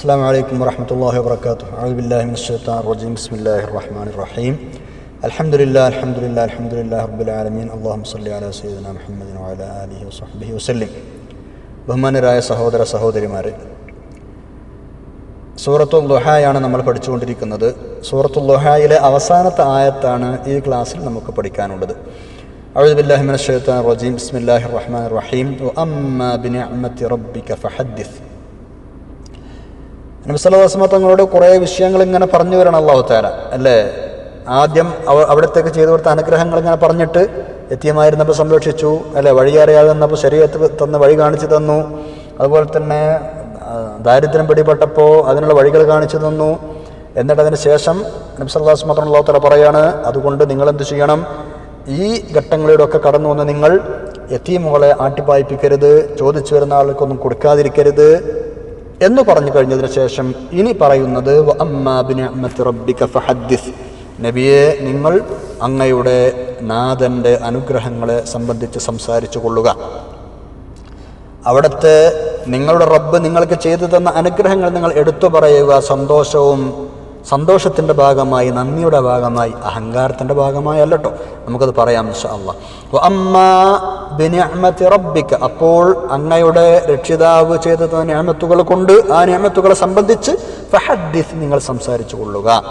السلام عليكم ورحمة الله وبركاته أعوذ بالله من الشيطان الرجيم بسم الله الرحمن الرحيم الحمد لله الحمد لله الحمد لله رب العالمين اللهم صل على سيدنا محمد وعلى آله وصحبه وسلم ബഹുമാനരായ സഹോദര സഹോദരിമാരെ സൂറത്തുൽ ലുഹായാണ് നമ്മൾ പഠിച്ചുകൊണ്ടിരിക്കുന്നത് സൂറത്തുൽ ലുഹായിലെ അവസാനത്തെ ആയത്താണ് ഈ ക്ലാസ്സിൽ നമുക്ക് പഠിക്കാനുള്ളത് أعوذ بالله من الشيطان الرجيم بسم الله الرحمن الرحيم وأما بنعمة ربك فحدث നബിസ്വല്ലാസ്മ തങ്ങളോട് കുറേ വിഷയങ്ങൾ ഇങ്ങനെ പറഞ്ഞു വരണം അള്ളാഹു താര അല്ലേ? ആദ്യം അവ അവിടത്തേക്ക് ചെയ്തു കൊടുത്ത അനുഗ്രഹങ്ങൾ ഇങ്ങനെ പറഞ്ഞിട്ട് എത്തിയമായിരുന്നപ്പോൾ സംരക്ഷിച്ചു അല്ലേ? വഴി അറിയാതെ വന്നപ്പോൾ ശരീരത്തിൽ തന്ന് വഴി കാണിച്ചു തന്നു. അതുപോലെ തന്നെ ദാരിദ്ര്യം പിടിപെട്ടപ്പോൾ അതിനുള്ള വഴികൾ കാണിച്ചു തന്നു. എന്നിട്ട് അതിന് ശേഷം മാത്രം അള്ളാഹു താല പറയാണ് അതുകൊണ്ട് നിങ്ങൾ എന്ത് ചെയ്യണം? ഈ ഘട്ടങ്ങളിലൂടെയൊക്കെ കടന്നു വന്ന് നിങ്ങൾ എത്തിയമുകളെ ആട്ടിപ്പായിപ്പിക്കരുത് ചോദിച്ചു വരുന്ന ആൾക്കൊന്നും കൊടുക്കാതിരിക്കരുത്. എന്ന് പറഞ്ഞു കഴിഞ്ഞതിന് ശേഷം ഇനി പറയുന്നത്. നബിയെ നിങ്ങൾ അങ്ങയുടെ നാഥന്റെ അനുഗ്രഹങ്ങളെ സംബന്ധിച്ച് സംസാരിച്ചു കൊള്ളുക അവിടുത്തെ നിങ്ങളുടെ റബ്ബ് നിങ്ങൾക്ക് ചെയ്തു തന്ന അനുഗ്രഹങ്ങൾ നിങ്ങൾ എടുത്തു പറയുക സന്തോഷവും സന്തോഷത്തിന്റെ ഭാഗമായി നന്ദിയുടെ ഭാഗമായി അഹങ്കാരത്തിന്റെ ഭാഗമായി അല്ലട്ടോ. നമുക്കത് പറയാം അല്ലാ. അപ്പോൾ അങ്ങയുടെ രക്ഷിതാവ് ചെയ്തു ഞാമത്തുകൾ കൊണ്ട് ആ ഞാമത്തുകളെ സംബന്ധിച്ച് ഫഹദ്ദിസ് നിങ്ങൾ സംസാരിച്ചു കൊള്ളുക.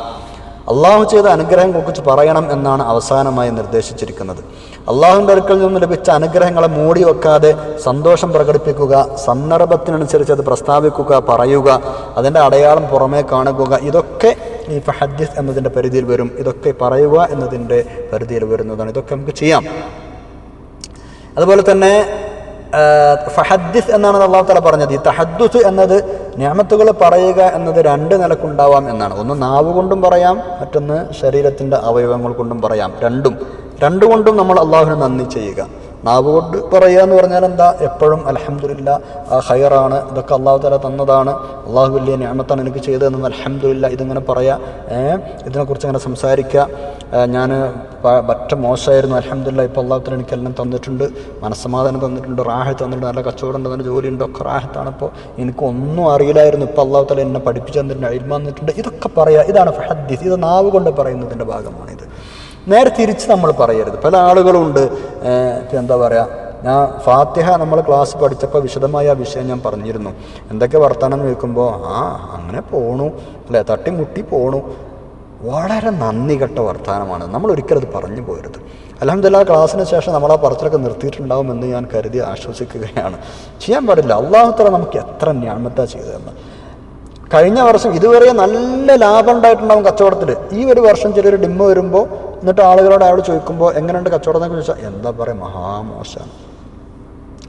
അള്ളാഹു ചെയ്ത അനുഗ്രഹം കുറിച്ച് പറയണം എന്നാണ് അവസാനമായി നിർദ്ദേശിച്ചിരിക്കുന്നത്. അള്ളാഹുവിന്റെ അടുക്കൽ നിന്ന് ലഭിച്ച അനുഗ്രഹങ്ങളെ മൂടി വെക്കാതെ സന്തോഷം പ്രകടിപ്പിക്കുക സന്ദർഭത്തിനനുസരിച്ച് അത് പ്രസ്താവിക്കുക പറയുക അതിന്റെ അടയാളം പുറമേ കാണുക ഇതൊക്കെ ഈ ഫഹദ്യസ് എന്നതിന്റെ പരിധിയിൽ വരും. ഇതൊക്കെ പറയുക എന്നതിന്റെ പരിധിയിൽ വരുന്നതാണ്. ഇതൊക്കെ നമുക്ക് ചെയ്യാം. അതുപോലെ തന്നെ ഫഹദ്ദിസ് എന്നാണ് അള്ളാഹു തല പറഞ്ഞത്. ഈ തഹദ്ദുസ് എന്നത് ഞാമത്തുകൾ പറയുക എന്നത് രണ്ട് നിലക്കുണ്ടാവാം എന്നാണ്. ഒന്ന് നാവ് കൊണ്ടും പറയാം മറ്റൊന്ന് ശരീരത്തിന്റെ അവയവങ്ങൾ കൊണ്ടും പറയാം. രണ്ടും. രണ്ടുകൊണ്ടും നമ്മൾ അള്ളാഹുവിന് നന്ദി ചെയ്യുക. നാവ് കൊണ്ട് പറയുക എന്ന് പറഞ്ഞാൽ എന്താ? എപ്പോഴും അലഹമുല്ല ഹയറാണ് ഇതൊക്കെ അള്ളാഹു തല തന്നതാണ്. അള്ളാഹു വലിയ ഞാമത്താണ് എനിക്ക് ചെയ്തതെന്ന് അലഹമില്ല ഇതിങ്ങനെ പറയാം. ഇതിനെക്കുറിച്ച് അങ്ങനെ സംസാരിക്കുക ഞാൻ പറ്റ മോശമായിരുന്നു. അലഹമില്ല ഇപ്പോൾ അള്ളാഹു തല എനിക്കെല്ലാം തന്നിട്ടുണ്ട്. മനസ്സമാധാനം തന്നിട്ടുണ്ട് റാഹത്ത് തന്നിട്ടുണ്ട് നല്ല കച്ചവടം നല്ല ജോലിയുണ്ട് ഒക്കെ റാഹത്താണ് ഇപ്പോൾ എനിക്കൊന്നും അറിയില്ലായിരുന്നു ഇപ്പോൾ അള്ളാഹു തല എന്നെ പഠിപ്പിച്ചു തന്നിട്ടുണ്ട് അഴിമ തന്നിട്ടുണ്ട്. ഇതൊക്കെ പറയുക ഇതാണ് ഫഹദ്ദീസ് ഇത് നാവ് കൊണ്ട് പറയുന്നതിന്റെ ഭാഗമാണിത്. നേരെ തിരിച്ച് നമ്മൾ പറയരുത്. പല ആളുകളുണ്ട് എന്താ പറയുക ഞാൻ ഫാത്തിഹ നമ്മൾ ക്ലാസ് പഠിച്ചപ്പോൾ വിശദമായ ആ വിഷയം ഞാൻ പറഞ്ഞിരുന്നു. എന്തൊക്കെ വർത്തമാനം എന്ന് ചോദിക്കുമ്പോൾ ആ അങ്ങനെ പോണു അല്ലേ തട്ടിമുട്ടി പോണു. വളരെ നന്ദി കെട്ട വർത്തമാനമാണ് നമ്മൾ ഒരിക്കലും അത് പറഞ്ഞു പോരുത്. അലഹമില്ല ക്ലാസ്സിന് ശേഷം നമ്മൾ ആ പറച്ചിലൊക്കെ നിർത്തിയിട്ടുണ്ടാവുമെന്ന് ഞാൻ കരുതി ആശ്വസിക്കുകയാണ്. ചെയ്യാൻ പാടില്ല. അള്ളാഹുത്തല നമുക്ക് എത്ര ഞാമത്താ ചെയ്തതെന്ന്. കഴിഞ്ഞ വർഷം ഇതുവരെ നല്ല ലാഭം ഉണ്ടായിട്ടുണ്ടാവും കച്ചവടത്തിൽ ഈ ഒരു വർഷം ചെറിയൊരു ഡിമ്മ വരുമ്പോൾ എന്നിട്ട് ആളുകളോട് അയാൾ ചോദിക്കുമ്പോൾ എങ്ങനെയുണ്ട് കച്ചവടം എന്നൊക്കെ ചോദിച്ചാൽ എന്താ പറയുക മഹാമോശമാണ്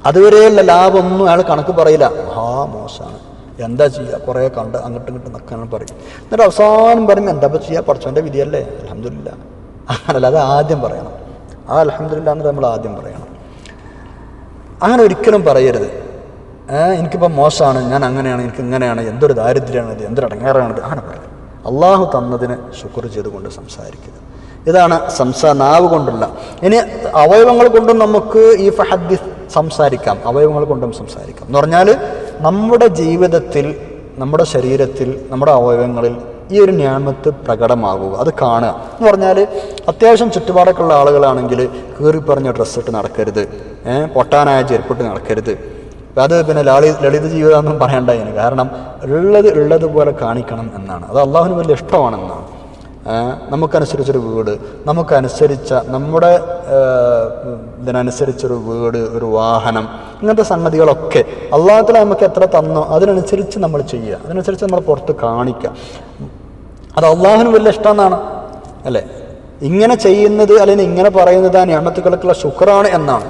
അതുവരെയുള്ള ലാഭമൊന്നും അയാൾ കണക്ക് പറയില്ല. മഹാമോശമാണ് എന്താ ചെയ്യുക കുറേ കണ്ട് അങ്ങോട്ടും ഇങ്ങോട്ടും നിൽക്കാനും പറയും. എന്നിട്ട് അവസാനം പറയുമ്പോൾ എന്താ ചെയ്യുക പഠിച്ചവന്റെ വിധിയല്ലേ? അലഹമില്ല അങ്ങനല്ല അത് ആദ്യം പറയണം. ആ അലഹമില്ല എന്ന് നമ്മൾ ആദ്യം പറയണം. അങ്ങനെ ഒരിക്കലും പറയരുത്. എനിക്കിപ്പോൾ മോശമാണ് ഞാൻ അങ്ങനെയാണ് എനിക്ക് ഇങ്ങനെയാണ് എന്തൊരു ദാരിദ്ര്യമാണ് ഇത് എന്തൊരു അടങ്ങാറാണ് അങ്ങനെ പറയുന്നത് അള്ളാഹു തന്നതിന് ശുക്ർ ചെയ്തുകൊണ്ട് സംസാരിക്കുക ഇതാണ് സംസാ നാവ് കൊണ്ടുള്ള. ഇനി അവയവങ്ങൾ കൊണ്ടും നമുക്ക് ഈ ഫഹദ്ദിസ് സംസാരിക്കാം. അവയവങ്ങൾ കൊണ്ടും സംസാരിക്കാം. എന്ന് പറഞ്ഞാൽ നമ്മുടെ ജീവിതത്തിൽ നമ്മുടെ ശരീരത്തിൽ നമ്മുടെ അവയവങ്ങളിൽ ഈ ഒരു ഞാമത്ത് പ്രകടമാകുക. അത് കാണുക. എന്ന് പറഞ്ഞാൽ അത്യാവശ്യം ചുറ്റുപാടൊക്കെയുള്ള ആളുകളാണെങ്കിൽ കീറിപ്പറഞ്ഞ ഡ്രസ്സിട്ട് നടക്കരുത്. പൊട്ടാനായ ചെരുപ്പിട്ട് നടക്കരുത്. അത് പിന്നെ ലാളി ലളിത ജീവിതമൊന്നും പറയേണ്ടതിന് കാരണം ഉള്ളത് ഉള്ളതുപോലെ കാണിക്കണം എന്നാണ്. അത് അള്ളാഹുവിന് വലിയ ഇഷ്ടമാണെന്നാണ്. നമുക്കനുസരിച്ചൊരു വീട്. നമുക്കനുസരിച്ച നമ്മുടെ ഇതിനനുസരിച്ചൊരു വീട് ഒരു വാഹനം ഇങ്ങനത്തെ സംഗതികളൊക്കെ അള്ളാഹത്തിൽ നമുക്ക് എത്ര തന്നോ അതിനനുസരിച്ച് നമ്മൾ ചെയ്യുക. അതിനനുസരിച്ച് നമ്മൾ പുറത്ത് കാണിക്കുക. അത് അള്ളാഹുവിന് വലിയ ഇഷ്ടമെന്നാണ് അല്ലേ? ഇങ്ങനെ ചെയ്യുന്നത് അല്ലെങ്കിൽ ഇങ്ങനെ പറയുന്നത് ആ ഞാമത്തുകൾക്കുള്ള ശുക്രാണ് എന്നാണ്.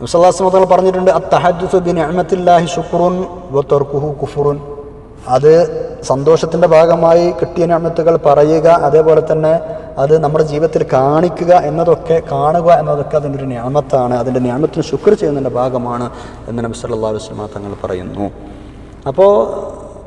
മുസല്ലാസ്മതങ്ങൾ പറഞ്ഞിട്ടുണ്ട് അത്തഹദ്സുബിൻ അഹമ്മത്തില്ലാഹി ശുക്രുൻ വ കുഹു കുഫുറുൻ. അത് സന്തോഷത്തിന്റെ ഭാഗമായി കിട്ടിയ ഞാമത്തുകൾ പറയുക അതേപോലെ തന്നെ അത് നമ്മുടെ ജീവിതത്തിൽ കാണിക്കുക എന്നതൊക്കെ കാണുക എന്നതൊക്കെ അതിന്റെ ഒരു ഞാമത്താണ്. അതിന്റെ ഞാമത്തിന് ശുക്ർ ചെയ്യുന്നതിന്റെ ഭാഗമാണ് എന്ന് നബി സല്ലല്ലാഹു അലൈഹി തങ്ങൾ പറയുന്നു. അപ്പോൾ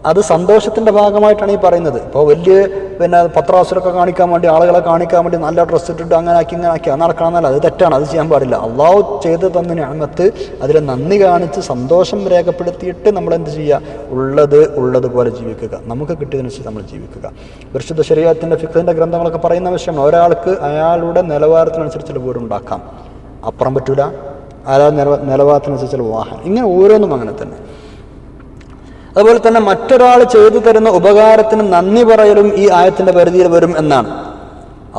അത് സന്തോഷത്തിന്റെ ഭാഗമായിട്ടാണ് ഈ പറയുന്നത്. ഇപ്പോൾ വലിയ പിന്നെ പത്രാസുരൊക്കെ കാണിക്കാൻ വേണ്ടി ആളുകളെ കാണിക്കാൻ വേണ്ടി നല്ല ഡ്രസ്സ് ഇട്ടിട്ട് അങ്ങനെ ആക്കി ഇങ്ങനെ ആക്കി നടക്കണം നടക്കണമെന്നല്ല അത് തെറ്റാണ് അത് ചെയ്യാൻ പാടില്ല. അള്ളാഹു ചെയ്ത് തന്ന അങ്ങത്ത് അതിൽ നന്ദി കാണിച്ച് സന്തോഷം രേഖപ്പെടുത്തിയിട്ട് നമ്മൾ എന്ത് ചെയ്യുക ഉള്ളത് ഉള്ളതുപോലെ ജീവിക്കുക. നമുക്ക് കിട്ടിയതിനനുസരിച്ച് നമ്മൾ ജീവിക്കുക. പരിശുദ്ധ ശരീരത്തിന്റെ ഫിഖിന്റെ ഗ്രന്ഥങ്ങളൊക്കെ പറയുന്ന വിഷയമാണ്. ഒരാൾക്ക് അയാളുടെ നിലവാരത്തിനനുസരിച്ചുള്ള വീടുണ്ടാക്കാം അപ്പുറം പറ്റൂല. അയാളുടെ നിലവാ നിലവാരത്തിനനുസരിച്ചുള്ള വാഹനം. ഇങ്ങനെ ഓരോന്നും അങ്ങനെ തന്നെ. അതുപോലെ തന്നെ മറ്റൊരാൾ ചെയ്തു തരുന്ന ഉപകാരത്തിന് നന്ദി പറയലും ഈ ആയത്തിന്റെ പരിധിയിൽ വരും എന്നാണ്.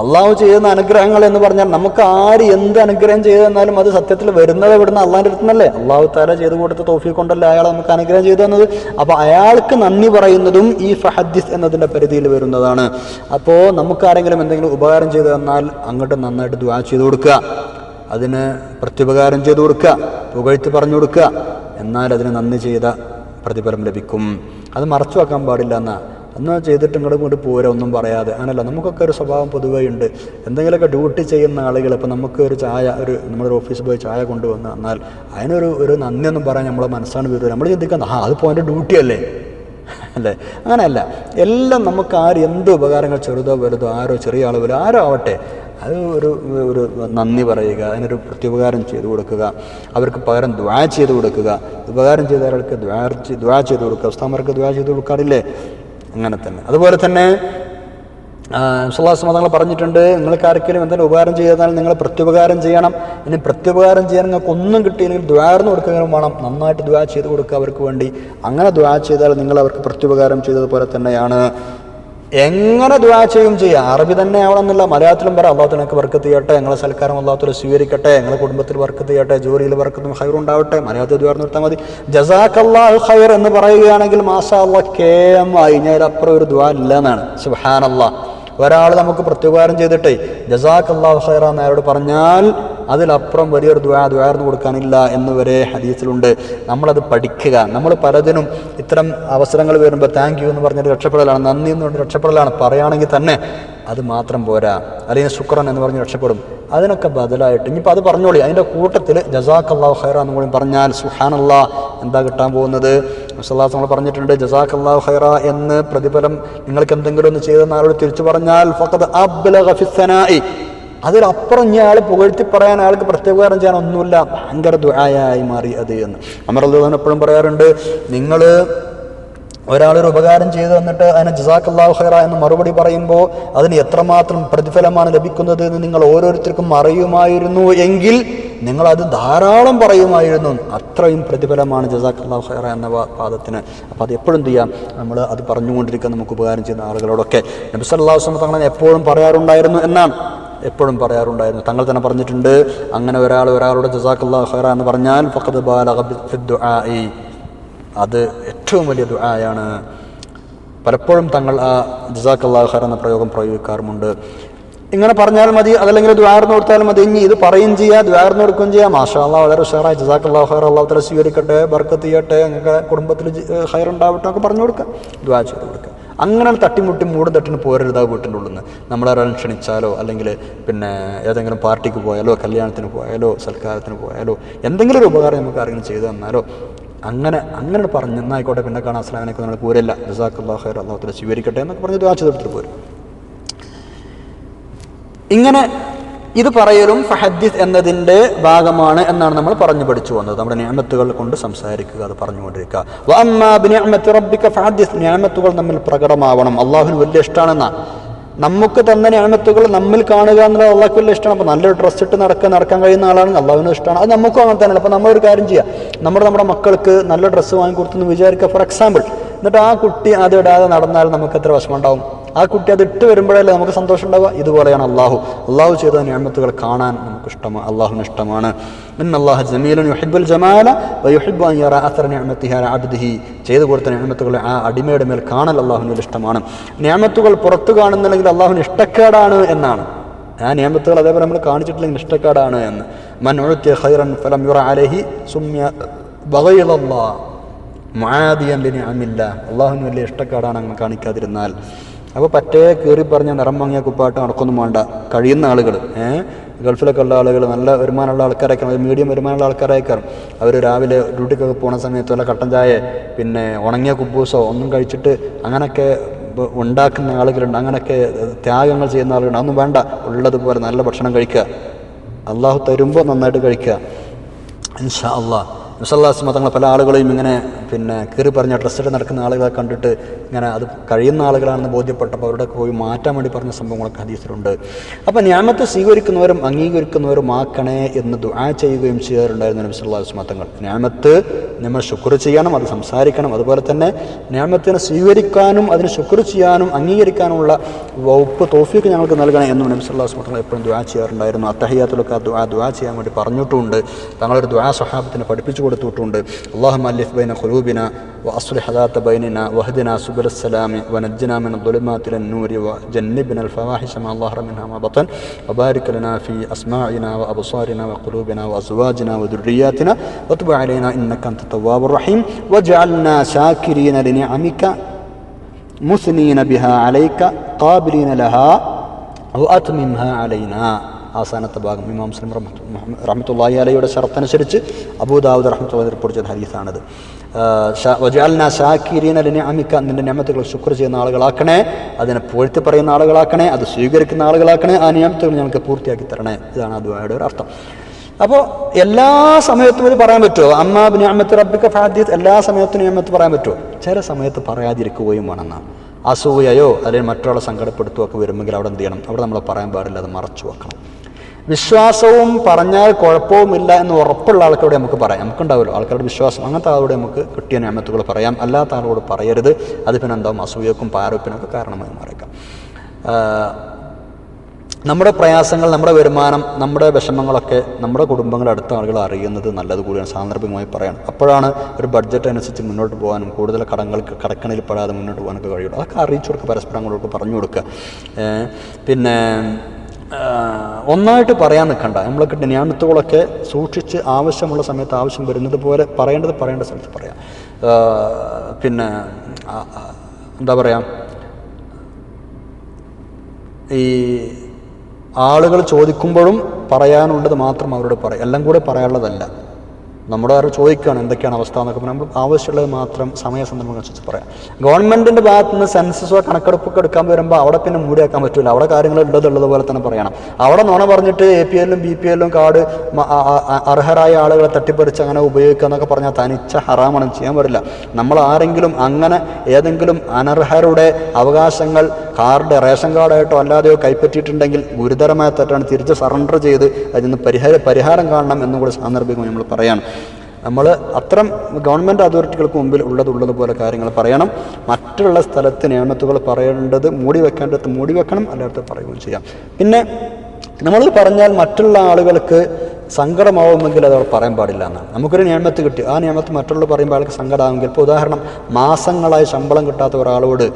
അള്ളാഹു ചെയ്യുന്ന അനുഗ്രഹങ്ങൾ എന്ന് പറഞ്ഞാൽ നമുക്ക് ആര് എന്ത് അനുഗ്രഹം ചെയ്തു തന്നാലും അത് സത്യത്തിൽ വരുന്നത് ഇവിടുന്ന് അള്ളാഹിന്റെ അടുത്ത് നിന്നല്ലേ. അള്ളാഹു താര ചെയ്തു കൊടുത്ത തോഫി കൊണ്ടല്ലേ അയാൾ നമുക്ക് അനുഗ്രഹം ചെയ്തു തന്നത്. അപ്പോൾ അയാൾക്ക് നന്ദി പറയുന്നതും ഈ ഫഹദ്ദിസ് എന്നതിന്റെ പരിധിയിൽ വരുന്നതാണ്. അപ്പോൾ നമുക്കാരെങ്കിലും എന്തെങ്കിലും ഉപകാരം ചെയ്തു തന്നാൽ അങ്ങോട്ട് നന്നായിട്ട് ദ്വാ ചെയ്തു കൊടുക്കുക. അതിന് പ്രത്യുപകാരം ചെയ്തു കൊടുക്കുക. പുകഴ്ത്തി പറഞ്ഞു കൊടുക്കുക. എന്നാൽ അതിന് നന്ദി ചെയ്ത പ്രതിഫലം ലഭിക്കും. അത് മറച്ചു വെക്കാൻ പാടില്ല എന്നാ. എന്നാൽ ചെയ്തിട്ട് ഇങ്ങോട്ട് ഇങ്ങോട്ട് പോരാ ഒന്നും പറയാതെ. അങ്ങനല്ല നമുക്കൊക്കെ ഒരു സ്വഭാവം പൊതുവേ ഉണ്ട്. എന്തെങ്കിലുമൊക്കെ ഡ്യൂട്ടി ചെയ്യുന്ന ആളുകൾ ഇപ്പം നമുക്ക് ഒരു ചായ ഒരു നമ്മുടെ ഓഫീസിൽ പോയി ചായ കൊണ്ടുവന്ന് എന്നാൽ അതിനൊരു ഒരു നന്ദിയൊന്നും പറയാൻ നമ്മളെ മനസ്സാണ് വരിക നമ്മൾ ചിന്തിക്കുന്നത് ആ അതിപ്പോൾ അതിന്റെ ഡ്യൂട്ടി അല്ലേ? അല്ലേ? അങ്ങനെയല്ല എല്ലാം നമുക്ക് ആര് എന്ത് ഉപകാരങ്ങൾ ചെറുതോ വലുതോ ആരോ ചെറിയ ആളോ വലുതോ ആരോ ആവട്ടെ. അത് ഒരു ഒരു നന്ദി പറയുക അതിനൊരു പ്രത്യുപകാരം ചെയ്തു കൊടുക്കുക. അവർക്ക് പകരം ദ്വാ ചെയ്ത് കൊടുക്കുക. ഉപകാരം ചെയ്ത ഒരാൾക്ക് ദ്വാ ചെ- ദ്വാ ചെയ്ത് കൊടുക്കുക. ഉസ്താമർക്ക് ദ്വാ ചെയ്ത് കൊടുക്കാറില്ലേ? അങ്ങനെ തന്നെ. അതുപോലെ തന്നെ സുല്ലാസ് മതങ്ങൾ പറഞ്ഞിട്ടുണ്ട് നിങ്ങൾക്ക് ആർക്കെങ്കിലും എന്തെങ്കിലും ഉപകാരം ചെയ്താൽ നിങ്ങൾ പ്രത്യുപകാരം ചെയ്യണം. ഇനി പ്രത്യുപകാരം ചെയ്യാൻ നിങ്ങൾക്ക് ഒന്നും കിട്ടിയില്ലെങ്കിൽ ദ്വാർന്ന് കൊടുക്കുകയും വേണം. നന്നായിട്ട് ദ്വാ ചെയ്ത് കൊടുക്കുക അവർക്ക് വേണ്ടി. അങ്ങനെ ദ്വാ ചെയ്താൽ നിങ്ങൾ അവർക്ക് പ്രത്യുപകാരം ചെയ്തതുപോലെ തന്നെയാണ്. എങ്ങനെ ദ്വാ ചെയ്യും ചെയ്യുക അറബി തന്നെ ആവണമെന്നില്ല മലയാളത്തിലും പറ അള്ളാഹു നിനക്ക് വർക്കത്ത് ചെയ്യട്ടെ ഞങ്ങളെ സൽക്കാരം അള്ളാഹുത്തല സ്വീകരിക്കട്ടെ ഞങ്ങളെ കുടുംബത്തിൽ വർക്കത്ത് ചെയ്യട്ടെ ജോലിയിൽ വർക്കത്തും ഹൈർ ഉണ്ടാവട്ടെ മലയാളത്തിൽ ദ്വാർ നിർത്താൽ മതി. ജസാഖല്ലാഹു ഹൈർ എന്ന് പറയുകയാണെങ്കിൽ മാഷാ അള്ളാഹ് കേമായി ഞാൻ അപ്പുറം ഒരു ദ്വാ ഇല്ല എന്നാണ്. സുഹാൻ ഒരാൾ നമുക്ക് പ്രത്യുപകാരം ചെയ്തിട്ടേ ജസാഖ് അള്ളാഹു ഹൈറ എന്ന് അയാളോട് പറഞ്ഞാൽ അതിലപ്പുറം വലിയൊരു ദ്വാ ദ്വാർന്ന് കൊടുക്കാനില്ല എന്ന് വരെ ഹദീസിലുണ്ട്. നമ്മളത് പഠിക്കുക. നമ്മൾ പലതിനും ഇത്തരം അവസരങ്ങൾ വരുമ്പോൾ താങ്ക് യു എന്ന് പറഞ്ഞിട്ട് രക്ഷപ്പെടലാണ് നന്ദി എന്ന് പറഞ്ഞ് രക്ഷപ്പെടലാണ് പറയുകയാണെങ്കിൽ തന്നെ അത് മാത്രം പോരാ. അല്ലെങ്കിൽ ശുക്രൻ എന്ന് പറഞ്ഞ് രക്ഷപ്പെടും. അതിനൊക്കെ ബദലായിട്ട് ഇനിയിപ്പോൾ അത് പറഞ്ഞോളി. അതിന്റെ കൂട്ടത്തിൽ ജസാഖ് അള്ളാഹു ഹൈറ എന്ന് കൂടി പറഞ്ഞാൽ സുഹാൻ അള്ളാ എന്താ കിട്ടാൻ പോകുന്നത്? മുസല്ലാസ് നമ്മൾ പറഞ്ഞിട്ടുണ്ട് ജസാഖ് അള്ളാഹു ഹൈറ എന്ന് പ്രതിഫലം നിങ്ങൾക്ക് എന്തെങ്കിലും ഒന്ന് ചെയ്തെന്ന് ആളോട് തിരിച്ചു പറഞ്ഞാൽ ഫഖദ് ഫിസ്സനാഇ അതിലപ്പുറം ഇനി അയാൾ പുകഴ്ത്തി പറയാൻ അയാൾക്ക് പ്രത്യേകകാരം ചെയ്യാൻ ഒന്നുമില്ല. ഭയങ്കര ദുരായായി മാറി അത് എന്ന്. അമർ എപ്പോഴും പറയാറുണ്ട് നിങ്ങൾ ഒരാളൊരു ഉപകാരം ചെയ്തു തന്നിട്ട് അതിന് ജസാഖല്ലാഹു ഖൈറ എന്ന് മറുപടി പറയുമ്പോൾ അതിന് എത്രമാത്രം പ്രതിഫലമാണ് ലഭിക്കുന്നത് എന്ന് നിങ്ങൾ ഓരോരുത്തർക്കും അറിയുമായിരുന്നു എങ്കിൽ നിങ്ങൾ അത് ധാരാളം പറയുമായിരുന്നു. അത്രയും പ്രതിഫലമാണ് ജസാഖല്ലാഹു ഖൈറ എന്ന പാദത്തിന് അപ്പോൾ അത് എപ്പോഴും ചെയ്യാം? നമ്മൾ അത് പറഞ്ഞുകൊണ്ടിരിക്കാൻ നമുക്ക് ഉപകാരം ചെയ്യുന്ന ആളുകളോടൊക്കെ. നബിസ് വസല്ലം തങ്ങൾ എപ്പോഴും പറയാറുണ്ടായിരുന്നു എന്നാണ്. എപ്പോഴും പറയാറുണ്ടായിരുന്നു. തങ്ങൾ തന്നെ പറഞ്ഞിട്ടുണ്ട് അങ്ങനെ ഒരാൾ ഒരാളുടെ ജസാക്കുള്ള ഖൈറ എന്ന് പറഞ്ഞാൽ ഫഖദ് ദുആഇ. അത് ഏറ്റവും വലിയ ദുആയാണ്. പലപ്പോഴും തങ്ങൾ ആ ജസാഖല്ലാ ഖൈറ എന്ന പ്രയോഗം പ്രയോഗിക്കാറുമുണ്ട്. ഇങ്ങനെ പറഞ്ഞാൽ മതി അതല്ലെങ്കിൽ ദ്വാർന്ന് കൊടുത്താൽ മതി. ഇനി ഇത് പറയും ചെയ്യുക ദ്വാർന്ന് കൊടുക്കുകയും ചെയ്യാം. മാഷാ അള്ളാഹ് വളരെ ഉഷാറായി. ജസാഖല്ലാഹു ഹൈർ അള്ളാഹു തല സ്വീകരിക്കട്ടെ ബർക്കത്ത് ചെയ്യട്ടെ അങ്ങനെ കുടുംബത്തിൽ ഹൈർ ഉണ്ടാവട്ടെ ഒക്കെ പറഞ്ഞു കൊടുക്കുക ദ്വാ ചെയ്ത് കൊടുക്കുക അങ്ങനെ തട്ടിമുട്ടി മൂടും തട്ടിന് പോരരുത് വീട്ടിന്റെ ഉള്ളിൽ നിന്ന് നമ്മളൊരാൾ ക്ഷണിച്ചാലോ അല്ലെങ്കിൽ പിന്നെ ഏതെങ്കിലും പാർട്ടിക്ക് പോയാലോ കല്യാണത്തിന് പോയാലോ സൽക്കാരത്തിന് പോയാലോ എന്തെങ്കിലും ഒരു ഉപകാരം നമുക്ക് ആരെങ്കിലും ചെയ്തു തന്നാലോ അങ്ങനെ അങ്ങനെ പറഞ്ഞു എന്നായിക്കോട്ടെ പിന്നെ കാണാൻ അസ്ലാമിനൊക്കെ നമ്മൾ പോരല്ല ജസാഖുല്ലാ ഖൈർ അള്ളാഹു തല സ്വീകരിക്കട്ടെ എന്നൊക്കെ പറഞ്ഞ് ദ്വാ പോരും. ഇങ്ങനെ ഇത് പറയലും ഫഹദ്ദിസ് എന്നതിന്റെ ഭാഗമാണ് എന്നാണ് നമ്മൾ പറഞ്ഞു പഠിച്ചു വന്നത്. നമ്മുടെ ഞാമത്തുകൾ കൊണ്ട് സംസാരിക്കുക അത് പറഞ്ഞുകൊണ്ടിരിക്കുക. ഞാമത്തുകൾ നമ്മിൽ പ്രകടമാവണം. അള്ളാഹുവിന് വലിയ ഇഷ്ടമാണെന്ന നമുക്ക് തന്ന ഞാമത്തുകൾ നമ്മിൽ കാണുക എന്നുള്ളത് അള്ളാഹ്ക്ക് വലിയ ഇഷ്ടമാണ് അപ്പോൾ നല്ലൊരു ഡ്രസ്സ് ഇട്ട് നടക്കാൻ നടക്കാൻ കഴിയുന്ന ആളാണ് അള്ളാഹുവിന് ഇഷ്ടമാണ് അത് നമുക്കും അങ്ങനെ തന്നെയല്ല അപ്പോൾ നമ്മളൊരു കാര്യം ചെയ്യാം. നമ്മുടെ നമ്മുടെ മക്കൾക്ക് നല്ല ഡ്രസ്സ് വാങ്ങി കൊടുത്തെന്ന് വിചാരിക്കുക. ഫോർ എക്സാമ്പിൾ എന്നിട്ട് ആ കുട്ടി അത് ഇടാതെ നടന്നാൽ നമുക്ക് എത്ര വിഷമമുണ്ടാവും ആ കുട്ടി അത് ഇട്ട് വരുമ്പോഴല്ലേ നമുക്ക് സന്തോഷം ഉണ്ടാവുക? ഇതുപോലെയാണ് അള്ളാഹു അള്ളാഹു ചെയ്ത ഞാമത്തുകൾ കാണാൻ നമുക്ക് ഇഷ്ടമാണ് അള്ളാഹുവിന് ഇഷ്ടമാണ്. അള്ളാഹു ജമീലൻ യുഹിബുൽ ജമാല അബ്ദിഹി. ചെയ്തു കൊടുത്ത ഞാമത്തുകൾ ആ അടിമയുടെ മേൽ കാണൽ അള്ളാഹുവിന് ഇഷ്ടമാണ്. ഞാമത്തുകൾ പുറത്തു കാണുന്നില്ലെങ്കിൽ അള്ളാഹുവിന് ഇഷ്ടക്കേടാണ് എന്നാണ്. ആ നിയമത്തുകൾ അതേപോലെ നമ്മൾ കാണിച്ചിട്ടില്ലെങ്കിൽ ഇഷ്ടക്കാടാണ് എന്ന്. മൻ ഉഴത്തിയ ഖൈറൻ ഫലം യുറ അലഹി സുമ്യ ബഹയിലല്ലാ മുആദിയൻ അമില്ല അള്ളാഹുവിന് വലിയ ഇഷ്ടക്കാടാണ് അങ്ങനെ കാണിക്കാതിരുന്നാൽ. അപ്പോൾ പറ്റേ കീറി പറഞ്ഞ നിറം വാങ്ങിയ കുപ്പാട്ട് നടക്കൊന്നും വേണ്ട. കഴിയുന്ന ആളുകൾ ഏഹ് ഗൾഫിലൊക്കെ ഉള്ള ആളുകൾ നല്ല വരുമാനമുള്ള ആൾക്കാരൊക്കെ മീഡിയം വരുമാനമുള്ള ആൾക്കാരായിരിക്കും അവർ രാവിലെ ഡ്യൂട്ടിക്കൊക്കെ പോകുന്ന സമയത്ത് വല്ല കട്ടൻ ചായ പിന്നെ ഉണങ്ങിയ കുബൂസോ ഒന്നും കഴിച്ചിട്ട് അങ്ങനെയൊക്കെ ഉണ്ടാക്കുന്ന ആളുകളുണ്ട്. അങ്ങനെയൊക്കെ ത്യാഗങ്ങൾ ചെയ്യുന്ന ആളുകളുണ്ട്. അതൊന്നും വേണ്ട. ഉള്ളതുപോലെ നല്ല ഭക്ഷണം കഴിക്കുക. അള്ളാഹു തരുമ്പോൾ നന്നായിട്ട് കഴിക്കുക. ഇൻഷാ അള്ളാഹ് മുസല്ലാസ് തങ്ങളെ പല ആളുകളെയും ഇങ്ങനെ പിന്നെ കീറി പറഞ്ഞ ഡ്രസ്സിട്ട് നടക്കുന്ന ആളുകളെ കണ്ടിട്ട് ഇങ്ങനെ അത് കഴിയുന്ന ആളുകളാണെന്ന് ബോധ്യപ്പെട്ടപ്പോൾ അവരുടെ പോയി മാറ്റാൻ വേണ്ടി പറഞ്ഞ സംഭവങ്ങളൊക്കെ ഹദീസിലുണ്ട്. അപ്പോൾ ഞാമത്ത് സ്വീകരിക്കുന്നവരും അംഗീകരിക്കുന്നവരും ആക്കണേ എന്ന് ദുആ ചെയ്യുകയും ചെയ്യാറുണ്ടായിരുന്നു നബി സല്ലല്ലാഹു തങ്ങൾ. ഞാമത്ത് നമ്മൾ ശുക്ർ ചെയ്യണം അത് സംസാരിക്കണം. അതുപോലെ തന്നെ ഞാമത്തിനെ സ്വീകരിക്കാനും അതിന് ശുക്ർ ചെയ്യാനും അംഗീകരിക്കാനുമുള്ള വകുപ്പ് തോഫിക്ക് ഞങ്ങൾക്ക് നൽകണേ എന്നും നബി സല്ലല്ലാഹു തങ്ങൾ എപ്പോഴും ദുആ ചെയ്യാറുണ്ടായിരുന്നു. അത്തഹിയാത്തിലൊക്കെ ആ ദുആ ദുആ ചെയ്യാൻ വേണ്ടി പറഞ്ഞിട്ടുമുണ്ട് തങ്ങളൊരു ദുആ സ്വഹാബത്തിനെ പഠിപ്പിച്ചു കൊടുത്തിട്ടുണ്ട് അള്ളാഹു അല്ലിഫ് ബൈന ഖുലൂബിന وأصلح ذات بيننا واهدنا سبل السلام ونجنا من الظلمات إلى النور وجنبنا الفواحش ما ظهر منها ما بطن وبارك لنا في أسماعنا وأبصارنا وقلوبنا وأزواجنا وذرياتنا وتب علينا إنك أنت التواب الرحيم واجعلنا شاكرين لنعمك مثنين بها عليك قابلين لها وأتممها علينا അവസാനത്തെ ഭാഗം ഇമാം മുസ്ലിം റഹ്മത്തുള്ളാഹി അലയുടെ ഷർത്തനുസരിച്ച് അബൂദാവൂദ് റഹ്മത്തുള്ള റിപ്പോർട്ട് ചെയ്ത ഹരീസാണിത് വജാൽന ഷാക്കിരീന അമിക്ക നിന്റെ നിയമത്തുകൾ ശുക്ർ ചെയ്യുന്ന ആളുകളാക്കണേ അതിനെ പൊഴുത്തി പറയുന്ന ആളുകളാക്കണേ അത് സ്വീകരിക്കുന്ന ആളുകളാക്കണേ ആ നിയമത്തുകൾ ഞങ്ങൾക്ക് പൂർത്തിയാക്കി തരണേ. ഇതാണ് ദുആയുടെ ഒരു അർത്ഥം. അപ്പോൾ എല്ലാ സമയത്തും ഇത് പറയാൻ പറ്റുമോ അമ്മ നിയമത്ത് റബ്ബിക്ക ഫാദ്യത്ത് എല്ലാ സമയത്തും നിയമത്ത് പറയാൻ പറ്റുമോ ചില സമയത്ത് പറയാതിരിക്കുകയും വേണമെന്നാണ്. അസൂയയോ അല്ലെങ്കിൽ മറ്റൊരാളെ സങ്കടപ്പെടുത്തുകയൊക്കെ വരുമെങ്കിൽ അവിടെ എന്ത് ചെയ്യണം? അവിടെ നമ്മൾ പറയാൻ പാടില്ല അത് മറച്ചു വെക്കണം. വിശ്വാസവും പറഞ്ഞാൽ കുഴപ്പവുമില്ല എന്ന് ഉറപ്പുള്ള ആൾക്കാരോട് നമുക്ക് പറയാം. നമുക്കുണ്ടാവുമല്ലോ ആൾക്കാരുടെ വിശ്വാസം. അങ്ങനത്തെ ആളോട് നമുക്ക് കിട്ടിയ ഞാമത്തുകൾ പറയാം. അല്ലാത്ത ആളോട് പറയരുത്. അത് പിന്നെ എന്താവും? അസൂയക്കും പാരപ്പിനൊക്കെ കാരണമായി മാറിയേക്കാം. നമ്മുടെ പ്രയാസങ്ങൾ നമ്മുടെ വരുമാനം നമ്മുടെ വിഷമങ്ങളൊക്കെ നമ്മുടെ കുടുംബങ്ങൾ അടുത്ത ആളുകൾ അറിയുന്നത് നല്ലത് കൂടിയാണ്. സാന്ദർഭികമായി പറയണം. അപ്പോഴാണ് ഒരു ബഡ്ജറ്റ് അനുസരിച്ച് മുന്നോട്ട് പോകാനും കൂടുതൽ കടങ്ങൾക്ക് കടക്കണിൽ പെടാതെ മുന്നോട്ട് പോകാനൊക്കെ കഴിയുള്ളൂ. അതൊക്കെ അറിയിച്ചു കൊടുക്കുക. പരസ്പരം അങ്ങോട്ട് പറഞ്ഞു കൊടുക്കുക. പിന്നെ ഒന്നായിട്ട് പറയാൻ നിൽക്കണ്ട. നമ്മളൊക്കെ ന്യാമത്തുകളൊക്കെ സൂക്ഷിച്ച് ആവശ്യമുള്ള സമയത്ത് ആവശ്യം വരുന്നത് പോലെ പറയേണ്ടത് പറയേണ്ട സ്ഥലത്ത് പറയാം. പിന്നെ എന്താ പറയുക ഈ ആളുകൾ ചോദിക്കുമ്പോഴും പറയാനുള്ളത് മാത്രം അവരോട് പറയും. എല്ലാം കൂടെ പറയാനുള്ളതല്ല. നമ്മുടെ ആരും ചോദിക്കുകയാണ് എന്തൊക്കെയാണ് അവസ്ഥ എന്നൊക്കെ പറഞ്ഞാൽ നമ്മൾ ആവശ്യമുള്ളത് മാത്രം സമയ സന്ദർഭങ്ങൾ അനുസരിച്ച് പറയാം. ഗവൺമെന്റിന്റെ ഭാഗത്ത് നിന്ന് സെൻസസോ കണക്കെടുപ്പൊക്കെ എടുക്കാൻ വരുമ്പോൾ അവിടെ പിന്നെ മൂടിയാക്കാൻ പറ്റില്ല അവിടെ കാര്യങ്ങൾ ഉള്ളത് ഉള്ളത് പോലെ തന്നെ പറയണം. അവിടെ നോണ പറഞ്ഞിട്ട് എ പി എല്ലും ബി പി എല്ലും കാർഡ് അർഹരായ ആളുകളെ തട്ടിപ്പറിച്ച് അങ്ങനെ ഉപയോഗിക്കുക എന്നൊക്കെ പറഞ്ഞാൽ തനിച്ച ഹറാമാണ് ചെയ്യാൻ പറ്റില്ല. നമ്മൾ ആരെങ്കിലും അങ്ങനെ ഏതെങ്കിലും അനർഹരുടെ അവകാശങ്ങൾ കാർഡ് റേഷൻ കാർഡായിട്ടോ അല്ലാതെയോ കൈപ്പറ്റിയിട്ടുണ്ടെങ്കിൽ ഗുരുതരമായ തെറ്റാണ്. തിരിച്ച് സറണ്ടർ ചെയ്ത് അതിൽ നിന്ന് പരിഹാര പരിഹാരം കാണണം എന്നും കൂടി സാന്ദർഭികമായി നമ്മൾ പറയാണ്. നമ്മൾ അത്തരം ഗവൺമെന്റ് അതോറിറ്റികൾക്ക് മുമ്പിൽ ഉള്ളത് ഉള്ളതുപോലെ കാര്യങ്ങൾ പറയണം. മറ്റുള്ള സ്ഥലത്ത് നിയമത്തുകൾ പറയേണ്ടത് മൂടി വെക്കേണ്ടത് മൂടി വെക്കണം അല്ലാത്ത പറയുകയും ചെയ്യാം. പിന്നെ നമ്മൾ പറഞ്ഞാൽ മറ്റുള്ള ആളുകൾക്ക് സങ്കടമാവുമെങ്കിൽ അത് അവിടെ പറയാൻ പാടില്ല എന്നാണ്. നമുക്കൊരു നിയമത്ത് കിട്ടി. ആ നിയമത്ത് മറ്റുള്ളവർ പറയുമ്പോൾ ആൾക്ക് സങ്കടമാകുമെങ്കിൽ ഇപ്പോൾ ഉദാഹരണം മാസങ്ങളായി ശമ്പളം കിട്ടാത്ത ഒരാളോട്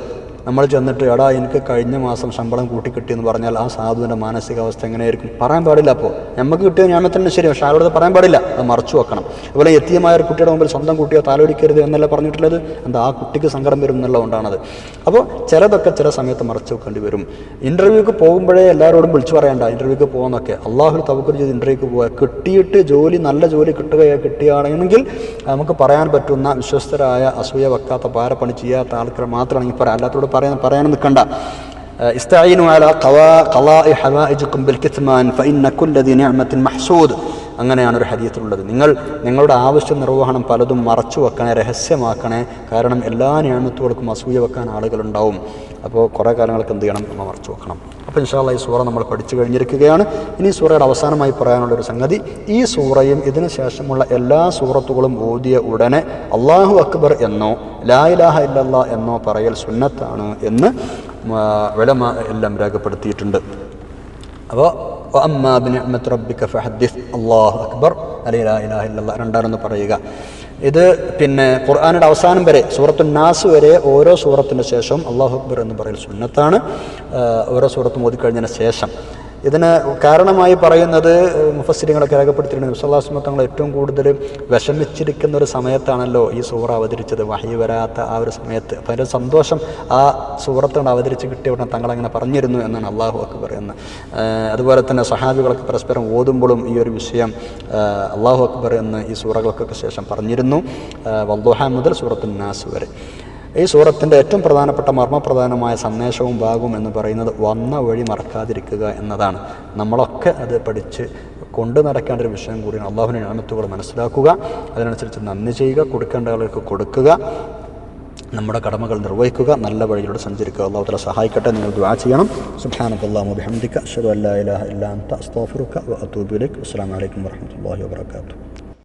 നമ്മൾ ചെന്നിട്ട് എടാ എനിക്ക് കഴിഞ്ഞ മാസം ശമ്പളം കൂട്ടിക്കിട്ടി കിട്ടിയെന്ന് പറഞ്ഞാൽ ആ സാധുവിന്റെ മാനസികാവസ്ഥ എങ്ങനെയായിരിക്കും? പറയാൻ പാടില്ല അപ്പോൾ. നമുക്ക് കിട്ടിയ ഞാമത്തന്നെ ശരി പക്ഷേ ആളോട് പറയാൻ പാടില്ല. അത് മറച്ചു വെക്കണം. അതുപോലെ എത്തിയമായ ഒരു കുട്ടിയുടെ മുമ്പിൽ സ്വന്തം കുട്ടിയോ താലോടിക്കരുത് എന്നല്ല പറഞ്ഞിട്ടുള്ളത്. എന്താ ആ കുട്ടിക്ക് സങ്കടം വരും എന്നുള്ളതുകൊണ്ടാണത്. അപ്പോൾ ചിലതൊക്കെ ചില സമയത്ത് മറച്ചു വെക്കേണ്ടി വരും. ഇന്റർവ്യൂക്ക് പോകുമ്പോഴേ എല്ലാവരോടും വിളിച്ചു പറയണ്ട ഇന്റർവ്യൂക്ക് പോകുന്നൊക്കെ അള്ളാഹു തവക്കൽ ചെയ്ത് ഇന്റർവ്യൂക്ക് പോവുക. കിട്ടിയിട്ട് ജോലി നല്ല ജോലി കിട്ടുകയോ കിട്ടുകയാണെങ്കിൽ നമുക്ക് പറയാൻ പറ്റുന്ന വിശ്വസ്തരായ അസൂയ വെക്കാത്ത പാരപ്പണി ചെയ്യാത്ത ആൾക്കാർ മാത്രമാണെങ്കിൽ പറയാം അല്ലാത്തവരോട് പറയാൻ പറയാൻ നിൽക്കണ്ട. അങ്ങനെയാണ് ഒരു ഹരിയത്തിലുള്ളത് നിങ്ങൾ നിങ്ങളുടെ ആവശ്യ നിർവഹണം പലതും മറച്ചു വെക്കണേ രഹസ്യമാക്കണേ. കാരണം എല്ലാ ഞാമത്തുകൾക്കും അസൂയ വെക്കാൻ ആളുകളുണ്ടാവും. അപ്പോൾ കുറേ കാലങ്ങൾക്ക് എന്ത് ചെയ്യണം? നമ്മൾ മറച്ചു വെക്കണം. അപ്പോൾ ഇൻഷാല്ല ഈ സൂറ നമ്മൾ പഠിച്ചു കഴിഞ്ഞിരിക്കുകയാണ്. ഇനി സൂറയുടെ അവസാനമായി പറയാനുള്ള ഒരു സംഗതി ഈ സൂറയും ഇതിനു ശേഷമുള്ള എല്ലാ സൂറത്തുകളും ഓതിയ ഉടനെ അള്ളാഹു അക്ബർ എന്നോ ലാ ഇലാഹ ഇല്ലല്ലാ എന്നോ പറയൽ സുന്നത്താണ് എന്ന് വിലമ എല്ലാം രേഖപ്പെടുത്തിയിട്ടുണ്ട്. അപ്പോൾ അമ്മാബിൻ അഹമ്മദ് റബ്ബിക ഫഹദ്ദിഫ് അള്ളാഹു അക്ബർ അലൈ ലാ ഇലാഹ ഇല്ലല്ലാഹ് രണ്ടാണെന്ന് പറയുക. ഇത് പിന്നെ ഖുർആാനിന്റെ അവസാനം വരെ സൂറത്തു നാസ് വരെ ഓരോ സൂറത്തിന്റെ ശേഷവും അള്ളാഹു അക്ബർ എന്ന് പറയുന്ന സുന്നത്താണ് ഓരോ സൂറത്തും ഓതിക്കഴിഞ്ഞതിന് ശേഷം. ഇതിന് കാരണമായി പറയുന്നത് മുഫസ്സിരിങ്ങളൊക്കെ രേഖപ്പെടുത്തിയിട്ടുണ്ട്. വിശ്വാസമ തങ്ങൾ ഏറ്റവും കൂടുതൽ വിഷമിച്ചിരിക്കുന്ന ഒരു സമയത്താണല്ലോ ഈ സൂറ അവതരിച്ചത്. വഹി വരാത്ത ആ ഒരു സമയത്ത്. അപ്പം അതിന്റെ സന്തോഷം ആ സൂറത്തുകൊണ്ട് അവതരിച്ച് കിട്ടിയ ഉടനെ തങ്ങളങ്ങനെ പറഞ്ഞിരുന്നു എന്നാണ് അള്ളാഹു ഒക്കെ പറയുന്നത്. അതുപോലെ തന്നെ സഹാബികളൊക്കെ പരസ്പരം ഓതുമ്പോഴും ഈ ഒരു വിഷയം അള്ളാഹു അക്ബർ എന്ന് ഈ സൂറകൾക്കൊക്കെ ശേഷം പറഞ്ഞിരുന്നു. ഏഹ് വല്ലുഹ മുതൽ സൂറത്തുൽ നാസ് വരെ. ഈ സൂറത്തിന്റെ ഏറ്റവും പ്രധാനപ്പെട്ട മർമ്മപ്രധാനമായ സന്ദേശവും ഭാഗവും എന്ന് പറയുന്നത് വന്ന വഴി മറക്കാതിരിക്കുക എന്നതാണ്. നമ്മളൊക്കെ അത് പഠിച്ച് കൊണ്ടു നടക്കേണ്ട ഒരു വിഷയം കൂടിയാണ്. അള്ളാഹുവിന്റെ ഞാമത്തുകൾ മനസ്സിലാക്കുക അതിനനുസരിച്ച് നന്ദി ചെയ്യുക കൊടുക്കേണ്ട ആളുകൾക്ക് കൊടുക്കുക നമ്മുടെ കടമകൾ നിർവഹിക്കുക നല്ല വഴിയിലൂടെ സഞ്ചരിക്കുക. അള്ളാഹു തല സഹായിക്കട്ടെ നിങ്ങൾ ദുആ ചെയ്യണം. സുബ്ഹാനക്കല്ലാഹു ബിഹംദിക അഷ്ഹദു അല്ലാ ഇലാഹ ഇല്ലാ അസ്സലാമു അലൈക്കും വറഹ്മത്തുള്ളാഹി വബറകാതുഹു.